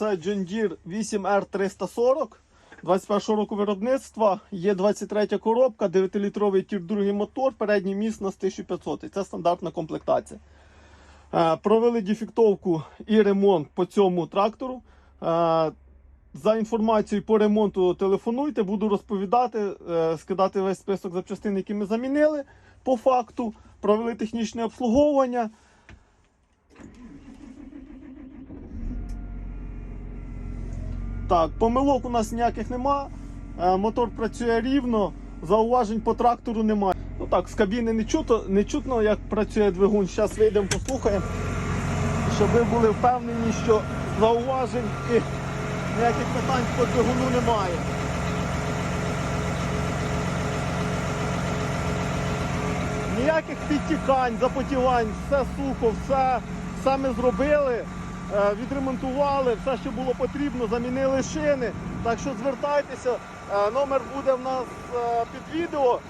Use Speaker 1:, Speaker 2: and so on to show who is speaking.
Speaker 1: це John Deere 8R340. 21 року виробництва, є 23 коробка, 9-літровий тір другий мотор, передній міст на 1500. Це стандартна комплектація. Е, Провели дефектовку і ремонт по цьому трактору. Е, За інформацією по ремонту телефонуйте, буду розповідати, е, скидати весь список запчастин, які ми замінили по факту. Провели технічне обслуговування. Так, помилок у нас ніяких нема. Е, Мотор працює рівно, зауважень по трактору немає. Ну так, з кабіни не чутно, не чутно, як працює двигун. Зараз вийдемо, послухаємо, щоб ви були впевнені, що зауважень і ніяких питань по двигуну немає. Ніяких підтікань, запотівань, все сухо, все, все ми зробили, відремонтували, все, що було потрібно, замінили шини. Так що звертайтеся, е, номер буде в нас е, під відео.